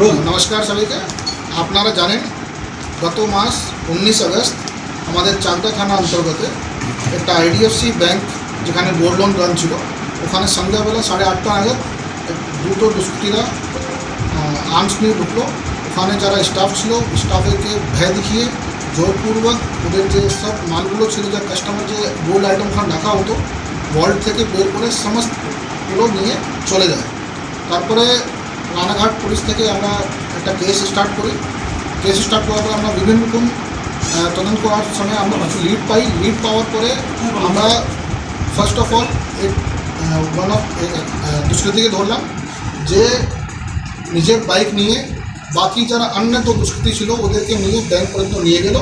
নমস্কার সবাইকে। আপনারা জানেন, গত মাস উনিশ আগস্ট আমাদের চাকদা থানা অন্তর্গত একটা আইডিএফসি ব্যাংক যেখানে গোল্ড লোন ব্রাঞ্চ ছিল, ওখানে সন্ধ্যাবেলা সাড়ে আটটা এক- দুটো দুষ্কৃতীরা আর্মস নিয়ে ঢুকলো। ওখানে যারা স্টাফ ছিল স্টাফেরকে ভয় দেখিয়ে জোরপূর্বক ওদের যে সব মালগুলো ছিল, যে কাস্টমার যে গোল্ড আইটেম ওখানে রাখা হতো ওয়ার্ল্ড থেকে বের করে সমস্তগুলো নিয়ে চলে যায়। তারপরে রানাঘাট পুলিশ থেকে আমরা একটা কেস স্টার্ট করি। কেস স্টার্ট করার পর আমরা বিভিন্ন রকম তদন্ত করার সময় আমরা কিছু লিড পাই। লিড পাওয়ার পরে আমরা first of all one of দুষ্কৃতীকে ধরলাম যে নিজের বাইক নিয়ে বাকি যারা অন্য তো দুষ্কৃতী ছিল ওদেরকে নিয়ে ব্যাংক পর্যন্ত নিয়ে গেল।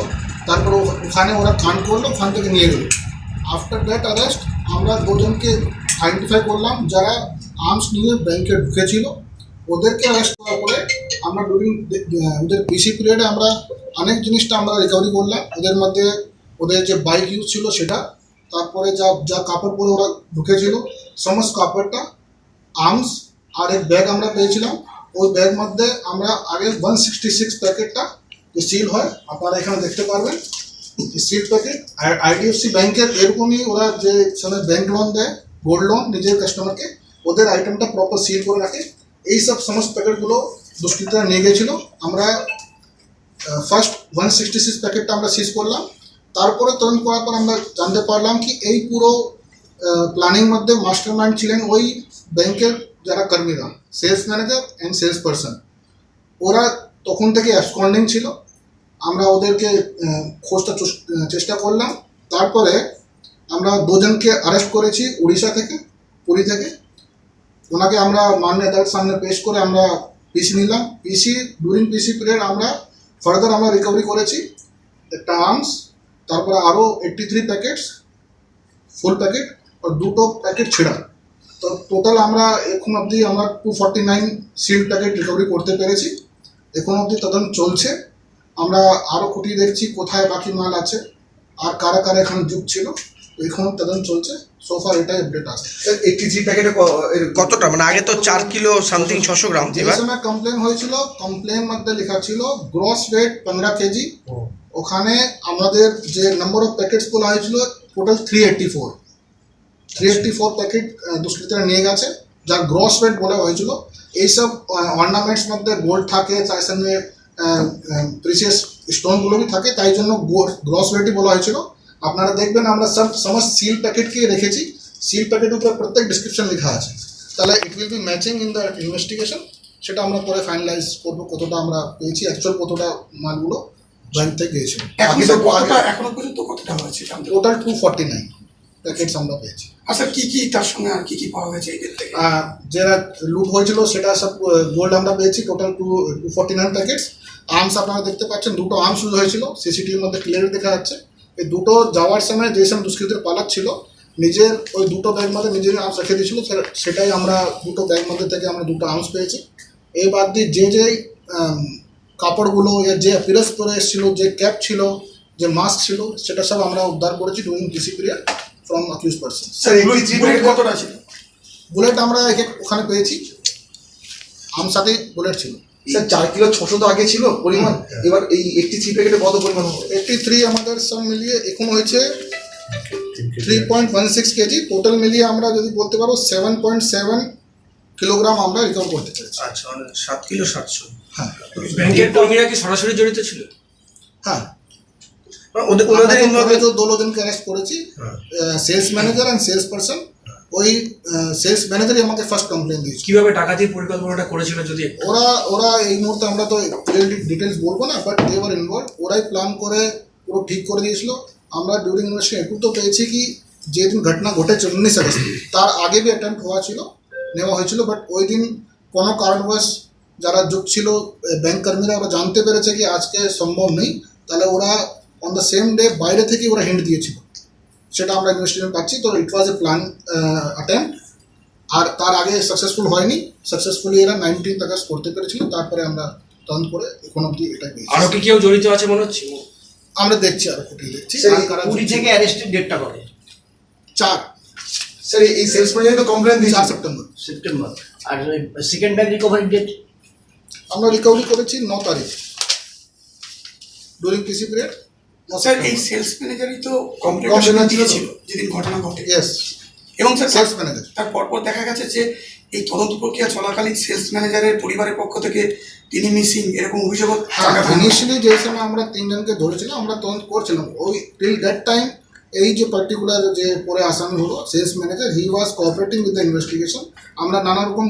তারপর ওখানে ওরা কান করল ওখান থেকে নিয়ে গেল। আফটার দ্যাট অ্যারেস্ট আমরা দুজনকে আইডেন্টিফাই করলাম যারা আর্মস নিয়ে ব্যাংকে ঢুকেছিল। ওদেরকে অ্যারেস্ট করার পরে আমরা ডুরিং ওদের পিসি পিরিয়ডে আমরা অনেক জিনিসটা আমরা রিকভারি করলাম। ওদের মধ্যে ওদের যে বাইক ইউজ ছিল সেটা, তারপরে যা যা কাপড় পরে ওরা ঢুকেছিল, সমস্ত কাপড়টা আর্মস আর এক ব্যাগ আমরা পেয়েছিলাম। ওই ব্যাগ মধ্যে আমরা আগে ওয়ান সিক্সটি সিক্স প্যাকেটটা যে সিল হয়, আপনারা এখানে দেখতে পারবেন। সিল প্যাকেট আর আইডিএফসি ব্যাংকের এরকমই ওরা যে ব্যাংক লোন দেয় গোল্ড লোন নিজের কাস্টমারকে ওদের আইটেমটা প্রপার সিল করে রাখে। এই সব সমস্ত প্যাকেটগুলো দুষ্কৃতীরা নিয়ে গেছিল আমরা ফার্স্ট ওয়ান সিক্সটি সিক্স প্যাকেটটা আমরা সিজ করলাম। তারপরে তদন্ত করার পর আমরা জানতে পারলাম কি এই পুরো প্ল্যানিং মধ্যে মাস্টার মাইন্ড ছিলেন ওই ব্যাংকের যারা কর্মীরা sales manager and sales person ওরা তখন থেকে অ্যাবসকন্ডিং ছিল। আমরা ওদেরকে খোঁজটা চেষ্টা করলাম। তারপরে আমরা দুজনকে অ্যারেস্ট করেছি উড়িষ্যা থেকে, পুরী থেকে। ওনাকে আমরা মান্য আদালত সামনে পেশ করে আমরা পিসি নিলাম। পিসি ডুরিং পিসি পিরিয়ড আমরা ফার্দার আমরা রিকভারি করেছি। একটা আর্মস তারপরে আরও eighty three packets full packet আর দুটো প্যাকেট ছেঁড়া। তো টোটাল আমরা এখন অবধি আমরা two forty nine seal packet recovery করতে পেরেছি। এখন অবধি তদন্ত চলছে। আমরা আরও খুঁটিয়ে দেখছি কোথায় বাকি মাল আছে, আর কারা কারা এখানে যুগ ছিল। এখন তদন্ত চলছে। সোফার এটাই আপডেট আছে। এইটটি থ্রি প্যাকেটে কতটা? মানে আগে তো চার কিলো সামথিং ছশো গ্রাম যে এবার সময় কমপ্লেন হয়েছিল। কমপ্লেন মধ্যে লেখা ছিল গ্রস ওয়েট পনেরো কেজি। ওখানে আমাদের যে নাম্বার অফ প্যাকেটস বলা হয়েছিল total three eighty four three eighty four packet দুষ্কৃতীরা নিয়ে গেছে যার গ্রস ওয়েট বলা হয়েছিল। এইসব অর্নামেন্টস মধ্যে গোল্ড থাকে তার সঙ্গে প্রিসিয়াস স্টোনগুলো বি থাকে তাই জন্য গ্রস ওয়েটই বলা হয়েছিল। আপনারা দেখবেন আমরা সব সমস্ত সিল প্যাকেটকে রেখেছি। সিল প্যাকেট উপর প্রত্যেক ডিসক্রিপশন লেখা আছে। তাহলে it will be matching in the investigation সেটা আমরা পরে ফাইনালাইজ করব কতটা আমরা পেয়েছি অ্যাকচুয়াল কতটা মালগুলো ব্যাংক থেকে গিয়েছিল। এখন পর্যন্ত কতটা হয়েছে? Total two forty nine packets আমরা পেয়েছি। স্যার কি কি তার সঙ্গে আর কি কি পাওয়া গেছে এদের থেকে? যেটা লুট হয়েছিল সেটা সব গোল্ড আমরা পেয়েছি total two two forty nine packets arms আপনারা দেখতে পাচ্ছেন দুটো আর্মস ইউজ হয়েছিল। সিসিটিভির মধ্যে ক্লিয়ার দেখা যাচ্ছে। এই দুটো যাওয়ার সময় যে সব দুষ্কৃতীর পালাক ছিল নিজের ওই দুটো ব্যাগ মধ্যে নিজের আর্মস রেখে দিয়েছিল সেটাই আমরা দুটো ব্যাগ মধ্যে থেকে আমরা দুটো আর্মস পেয়েছি। এই বাদ দিয়ে যে যে কাপড়গুলো যে পিরস পরে এসেছিল যে ক্যাপ ছিল যে মাস্ক ছিল সেটা সব আমরা উদ্ধার করেছি during DC period from accused person bullet কতটা ছিল? বুলেট আমরা ওখানে পেয়েছি। আমার সাথে বুলেট ছিল। স্যার চার কিলো ছশো তো আগে ছিল পরিমাণ। এবার এই এইটটি থ্রি প্যাকেটে কত পরিমাণ হবে এইটটি থ্রি আমাদের সব মিলিয়ে এখন হয়েছে three point one six KG. Total মিলিয়ে আমরা যদি বলতে পারো সেভেন পয়েন্ট সেভেন কিলোগ্রাম আমরা রিকভার করতে পেরেছি। আচ্ছা মানে সাত কিলো সাতশো। হ্যাঁ। ব্যাংকের কর্মীরা কি সরাসরি জড়িত ছিল? হ্যাঁ। মানে ওদের ওনাদের আমাদের involve- তো দো জনকে অ্যারেস্ট করেছি sales manager and sales person ওই সেলস ম্যানেজারই আমাকে ফার্স্ট কমপ্লেন দিয়েছে কীভাবে দিয়ে পরিকল্পনাটা করেছিল যদি? ওরা ওরা এই মুহূর্তে আমরা তো ডিটেলস বলব না বাট দে ওয়ার ইনভলভ ওরাই প্ল্যান করে পুরো ঠিক করে দিয়েছিল। আমরা ডিউরিং ইনভেস্টিগেশন একটু তো পেয়েছি কি যেদিন ঘটনা ঘটেছে উনিশ আগস্ট তার আগে বি অ্যাটেম্প হওয়া ছিল নেওয়া হয়েছিল বাট ওই দিন কোনো কারণবশ যারা যোগ ছিল ব্যাংক কর্মীরা ওরা জানতে পেরেছে কি আজকে সম্ভব নেই। তাহলে ওরা অন দ্য সেম ডে বাইরে থেকে ওরা হিন্ট দিয়েছিল। সেটা আমরা ইনভেস্টিগেশন পাচ্ছি। তো ইট ওয়াজ এ প্ল্যান অ্যাটেম্প আর তার আগে সাকসেসফুল হয়নি। সাকসেসফুলি এরা নাইনটিন আগস্ট করতে পেরেছিল। তারপরে আমরা তদন্ত করে এখন অব্দি এটা পেয়েছি। আরও কি কেউ জড়িত আছে মনে হচ্ছে? আমরা দেখছি আর খুঁটিয়ে দেখছি। কারা পুরী থেকে অ্যারেস্টের ডেটটা কবে? চার। স্যার এই সেলস তো কমপ্লেন চার দিয়েছে সেপ্টেম্বর সেপ্টেম্বর আর সেকেন্ড ব্যাগ রিকভারি ডেট আমরা রিকভারি করেছি ন তারিখ। ডুরিং পিসি পিরিয়ড স্যার এই সেলস ম্যানেজারই তো কমপ্লেন দিয়েছিল যেদিন ঘটনা ঘটে। এবং স্যার সেলস ম্যানেজার তার পরপর দেখা গেছে যে এই তদন্ত প্রক্রিয়া চলাকালীন সেলস ম্যানেজারের পরিবারের পক্ষ থেকে তিনি মিসিং এরকম অভিযোগ হ্যাঁ ইনিশিয়ালি যে সময় আমরা তিনজনকে ধরেছিলাম আমরা তদন্ত করছিলাম। ওই টিল দ্যাট টাইম এই যে পার্টিকুলার যে পরে আসামি হলো sales manager he was cooperating with the investigation আমরা নানা রকম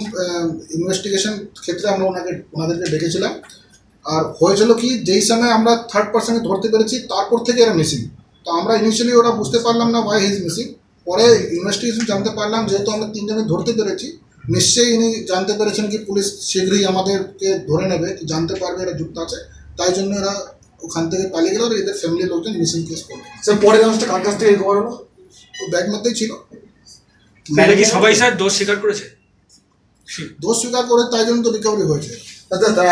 ইনভেস্টিগেশন ক্ষেত্রে আমরা ওনাকে ওনাদেরকে ডেকেছিলাম। আর হয়েছিল কি যেই সময় আমরা থার্ড পার্সনকে ধরতে পেরেছি তারপর থেকে এরা মিসিং তো আমরা ইনিশিয়ালি ওরা বুঝতে পারলাম না ওয়াই হিজ মিসিং পরে ইনভেস্টিগেশন জানতে পারলাম যেহেতু আমরা তিনজনে ধরতে পেরেছি নিশ্চয়ই ইনি জানতে পেরেছেন কি পুলিশ শীঘ্রই আমাদেরকে ধরে নেবে জানতে পারবে এরা যুক্ত আছে। তাই জন্য এরা ওখান থেকে পালিয়ে গেল আর এদের ফ্যামিলির লোকজন মিসিং কেস করবে স্যার পরের কাজটা কার কাছ থেকে রিকভার হলো? ও ব্যাগ মধ্যেই ছিল। কি সবাই স্যার দোষ স্বীকার করেছে? দোষ স্বীকার করে তাই জন্য তো রিকভারি হয়েছে।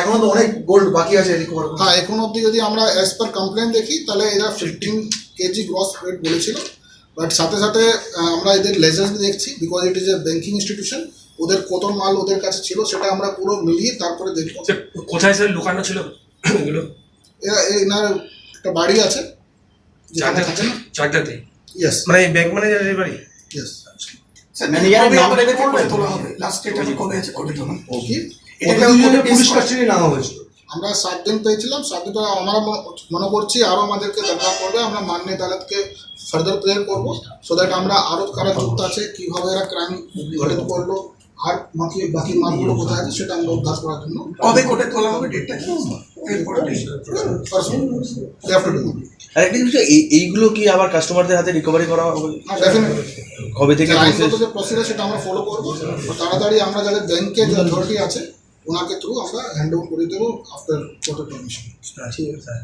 এখনও তো অনেক গোল্ড বাকি আছে রিকভার হ্যাঁ এখন অবধি যদি আমরা অ্যাজ পার কমপ্লেন দেখি তাহলে এরা ফিফটিন কেজি গ্রস ওয়েট বলেছিল। বাট সাথে সাথে আমরা এদের লেজার্স দেখছি because it is a banking institution ওদের কত মাল ওদের কাছে ছিল সেটা আমরা পুরো মিলিয়ে তারপরে দেখব। স্যার, কোথায় স্যার লুকানো ছিল? এগুলো? এরা এনার একটা বাড়ি আছে যেখানে থাকে না? চাকদাতে? ইয়েস মানে ব্যাংক ম্যানেজারের বাড়ি? ইয়েস স্যার ম্যানেজারের নাম? কোর্টে তোলা হবে? লাস্ট ডেট আমি কবে আছে? কোর্টে তোলা কি এটা কোর্টে পুলিশ পেশ কাস্টডি নেওয়া হয়েছিল। আমরা সাত দিন পেয়েছিলাম সাত দিন আমরা মনে- করছি আরও আমাদেরকে দরকার পড়বে আমরা মান্য আদালতকে ফার্দার প্রেয়ার করব সো দ্যাট আমরা আরও কারা যুক্ত আছে কীভাবে এরা ক্রাইম ঘটিত করল আর বাকি বাকি মালগুলো কোথায় আছে সেটা আমরা উদ্ধার করার জন্য। কবে কোর্টে তোলা হবে ডেটটা এইগুলো কি আবার কাস্টমারদের হাতে রিকভারি করা হবে? কবে থেকে সেটা আমরা ফলো করব। তাড়াতাড়ি আমরা যাদের ব্যাংকে যে অথরিটি আছে ওনাকে থ্রু আমরা হ্যান্ড ওভার করে দেবো আফটার কোর্টের পারমিশন ঠিক আছে